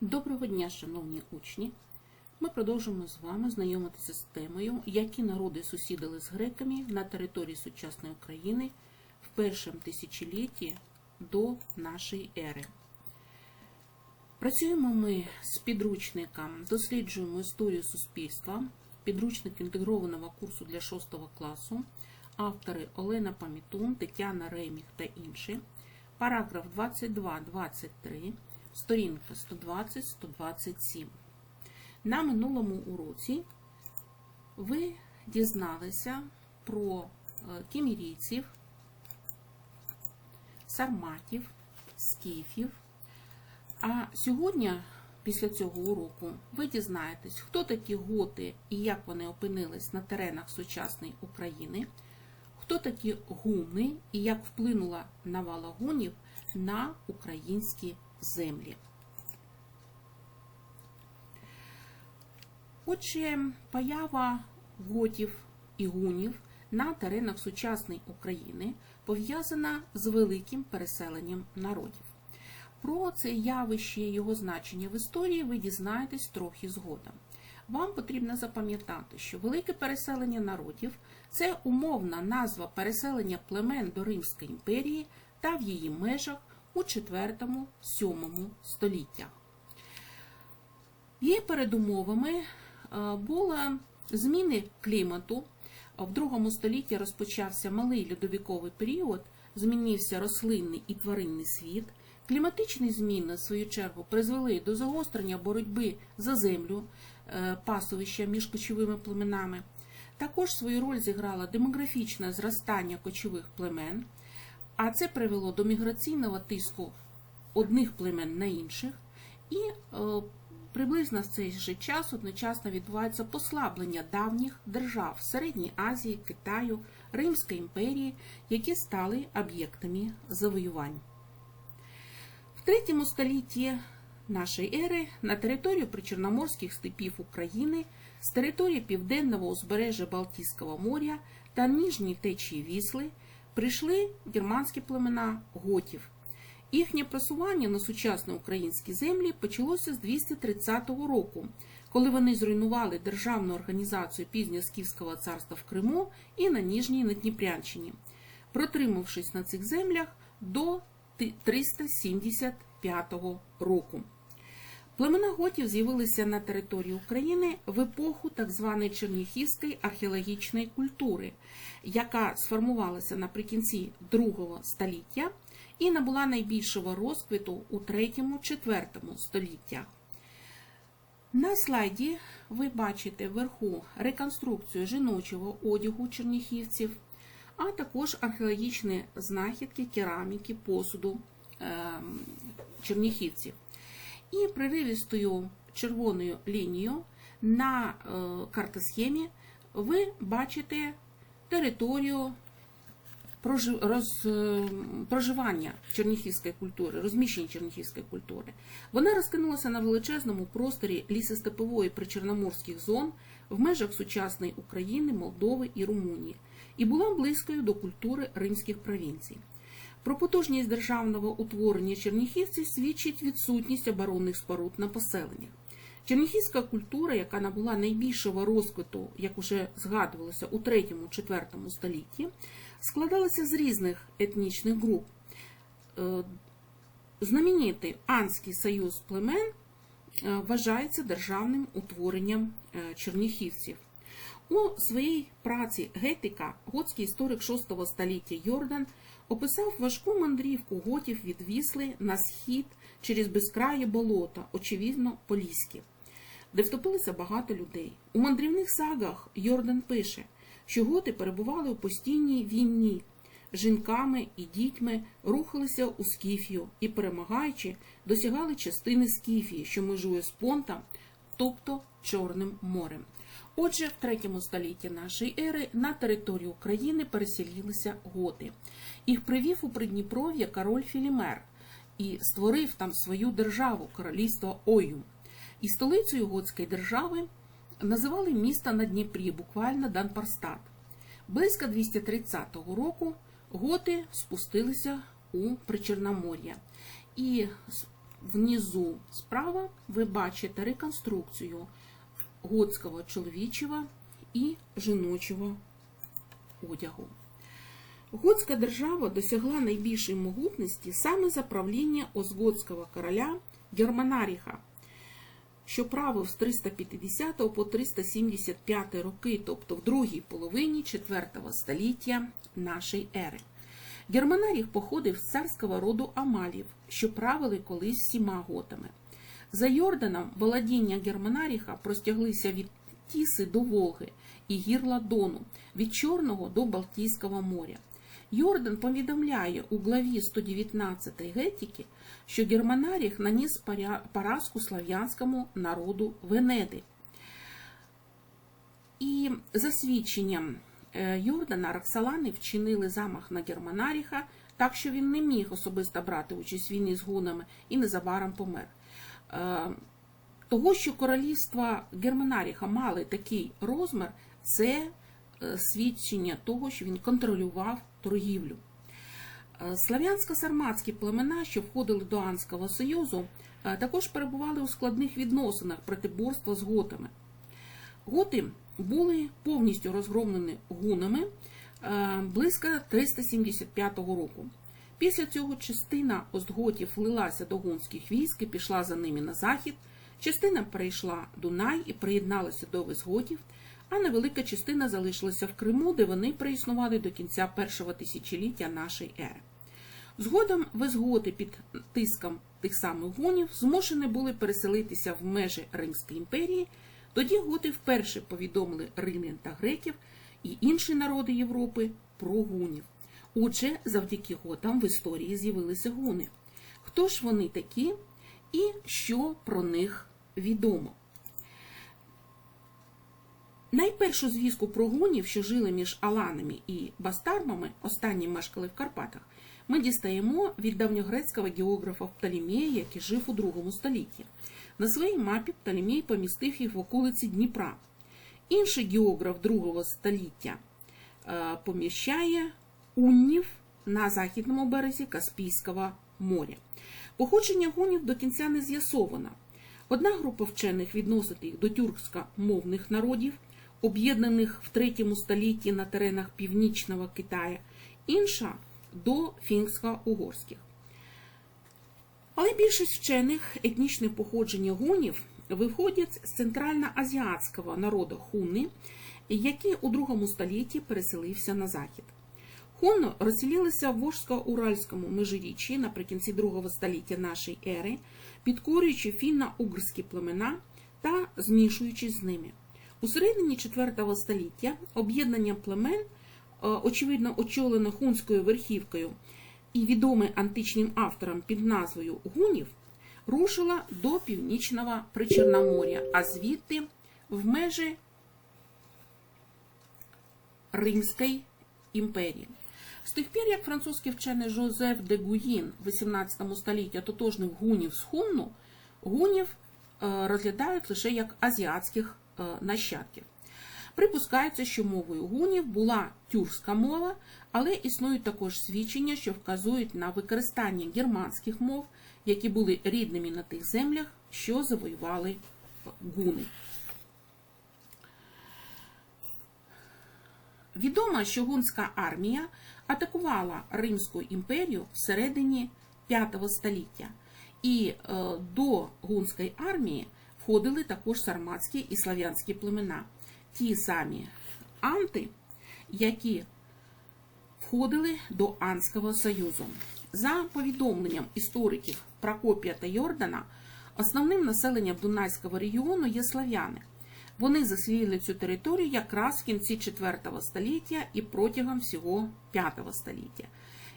Доброго дня, шановні учні! Ми продовжуємо з вами знайомитися з темою, які народи сусідили з греками на території сучасної України в першому тисячолітті до нашої ери. Працюємо ми з підручником, досліджуємо історію суспільства, підручник інтегрованого курсу для 6 класу, автори Олена Памітун, Тетяна Реміх та інші, параграф 22-23, сторінка 120-127. На минулому уроці ви дізналися про е, кімірійців, сарматів, скіфів. А сьогодні, після цього уроку, ви дізнаєтесь, хто такі готи і як вони опинились на теренах сучасної України, хто такі гуни і як вплинула навала гунів на українські землі. Отже, поява готів і гунів на теренах сучасної України пов'язана з великим переселенням народів. Про це явище і його значення в історії ви дізнаєтесь трохи згодом. Вам потрібно запам'ятати, що велике переселення народів це умовна назва переселення племен до Римської імперії та в її межах у 4-7 століттях. Її передумовами е, були зміни клімату. В другому столітті розпочався малий льодовіковий період, змінився рослинний і тваринний світ. Кліматичні зміни, в свою чергу, призвели до загострення боротьби за землю е, пасовища між кочовими племенами. Також свою роль зіграло демографічне зростання кочових племен, а це привело до міграційного тиску одних племен на інших. І е, приблизно в цей же час одночасно відбувається послаблення давніх держав Середньої Азії, Китаю, Римської імперії, які стали об'єктами завоювань. В третьому столітті нашої ери на територію причорноморських степів України з території південного узбережжя Балтійського моря та нижньої течії Вісли прийшли германські племена готів. Їхнє просування на сучасні українські землі почалося з 230 року, коли вони зруйнували державну організацію Пізньоскіфського царства в Криму і на Ніжній Надніпрянщині, протримавшись на цих землях до 375 року. Племена готів з'явилися на території України в епоху так званої Черніхівської археологічної культури, яка сформувалася наприкінці другого століття і набула найбільшого розквіту у 3-4 століттях. На слайді ви бачите вверху реконструкцію жіночого одягу черніхівців, а також археологічні знахідки кераміки, посуду черніхівців. І приривістою червоною лінією на картосхемі ви бачите територію проживання черніхівської культури, розміщення черніхівської культури. Вона розкинулася на величезному просторі лісостепової причорноморських зон в межах сучасної України, Молдови і Румунії і була близькою до культури римських провінцій. Про потужність державного утворення черніхівців свідчить відсутність оборонних споруд на поселеннях. Черніхівська культура, яка набула найбільшого розквиту, як уже згадувалося, у 3-4 столітті, складалася з різних етнічних груп. Знаменитий Анський союз племен вважається державним утворенням черніхівців. У своїй праці Гетика готський історик 6 століття Йордан описав важку мандрівку готів від Вісли на схід через безкрає болота, очевидно, Поліські, де втопилося багато людей. У мандрівних сагах Йордан пише, що готи перебували у постійній війні, жінками і дітьми рухалися у Скіфію і, перемагаючи, досягали частини Скіфії, що межує з Понта, тобто Чорним морем. Отже, в третьому столітті нашої ери на територію України переселилися готи. Їх привів у Придніпров'я король Філімер і створив там свою державу, королівство Ою. І столицею готської держави називали місто на Дніпрі, буквально Данпарстат. Близько 230 року готи спустилися у Причорномор'я. І внизу справа ви бачите реконструкцію готського чоловічого і жіночого одягу. Готська держава досягла найбільшої могутності саме за правління Озготського короля Германаріха, що правив з 350 по 375 роки, тобто в другій половині 4 століття нашої ери. Германаріх походив з царського роду Амалів, що правили колись всіма готами. За Йорданом володіння Германаріха простяглися від Тіси до Волги і гір Ладону, від Чорного до Балтійського моря. Йордан повідомляє у главі 119 Гетіки, що Германаріх наніс поразку слав'янському народу Венеди. І за свідченням е, Йордана Роксолани вчинили замах на Германаріха, так що він не міг особисто брати участь в війні з гунами і незабаром помер. Е, Того, що королівства Германаріха мали такий розмір, це е, свідчення того, що він контролював торгівлю. Е, Слав'янсько-сарматські племена, що входили до Анського Союзу, також перебували у складних відносинах протиборства з готами. Готи були повністю розгромлені гунами близько 375 року. Після цього частина остготів влилася до гунських військ і пішла за ними на захід. Частина перейшла Дунай і приєдналася до визготів, а невелика частина залишилася в Криму, де вони проіснували до кінця першого тисячоліття нашої ери. Згодом визготи під тиском тих самих гунів змушені були переселитися в межі Римської імперії. Тоді готи вперше повідомили римлян та греків і інші народи Європи про гунів. Отже, завдяки готам в історії з'явилися гуни. Хто ж вони такі і що про них відомо? Найпершу звістку про гунів, що жили між Аланами і Бастармами, останні мешкали в Карпатах, ми дістаємо від давньогрецького географа Птолемія, який жив у другому столітті. На своїй мапі Птолемій помістив їх в околиці Дніпра. Інший географ другого століття е, поміщає уннів на західному березі Каспійського моря. Походження гунів до кінця не з'ясовано. Одна група вчених відносить їх до тюркськомовних народів, об'єднаних в третьому столітті на теренах північного Китаю, інша до фінсько-угорських. Але більшість вчених етнічне походження гунів виходять з центральноазіатського народу хуни, який у другому столітті переселився на захід. Хуни розселилися в Волжсько-Уральському межиріччі наприкінці другого століття нашої ери, підкорюючи фінно-угрські племена та змішуючись з ними. У середині IV століття об'єднання племен, е, очевидно очолене хунською верхівкою і відоме античним авторам під назвою Гунів, рушила до північного Причорномор'я, а звідти в межі Римської імперії. З тих пір, як французький вчений Жозеф де Гуїн в 18 столітті ототожнив гунів з хунну, гунів е, розглядають лише як азіатських е, нащадків. Припускається, що мовою гунів була тюркська мова, але існують також свідчення, що вказують на використання германських мов, які були рідними на тих землях, що завоювали гуни. Відомо, що гунська армія атакувала Римську імперію всередині V століття, і е, до гунської армії входили також сарматські і слав'янські племена, ті самі анти, які входили до Анського Союзу. За повідомленням істориків Прокопія та Йордана, основним населенням Дунайського регіону є слав'яни. Вони заселили цю територію якраз в кінці IV століття і протягом всього V століття.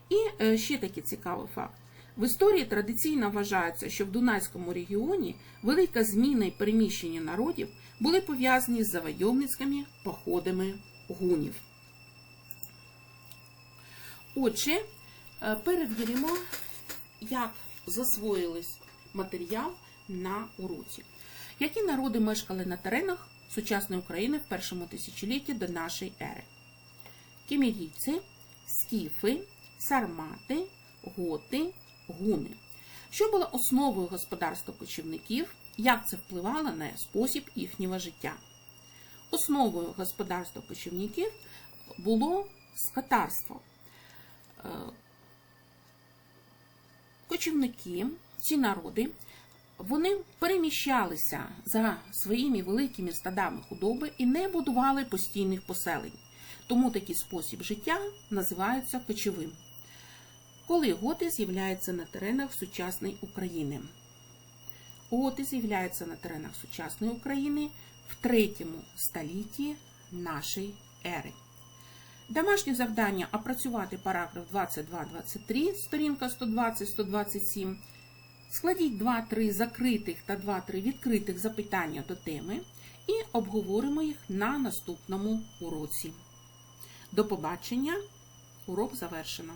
І е, ще такий цікавий факт. В історії традиційно вважається, що в Дунайському регіоні велика зміна і переміщення народів були пов'язані з завойовницькими походами гунів. Отже, е, перевіримо, як засвоїлись матеріал на уроці. Які народи мешкали на теренах сучасної України в першому тисячолітті до нашої ери? Кімірійці, скіфи, сармати, готи, гуни. Що було основою господарства кочівників, як це впливало на спосіб їхнього життя? Основою господарства кочівників було скотарство. Е, Кочівники, ці народи, вони переміщалися за своїми великими стадами худоби і не будували постійних поселень. Тому такий спосіб життя називається кочовим. Коли готи з'являються на теренах сучасної України. Готи з'являються на теренах сучасної України в третьому столітті нашої ери. Домашнє завдання опрацювати параграф 22-23, сторінка 120-127. Складіть 2-3 закритих та 2-3 відкритих запитання до теми і обговоримо їх на наступному уроці. До побачення! Урок завершено.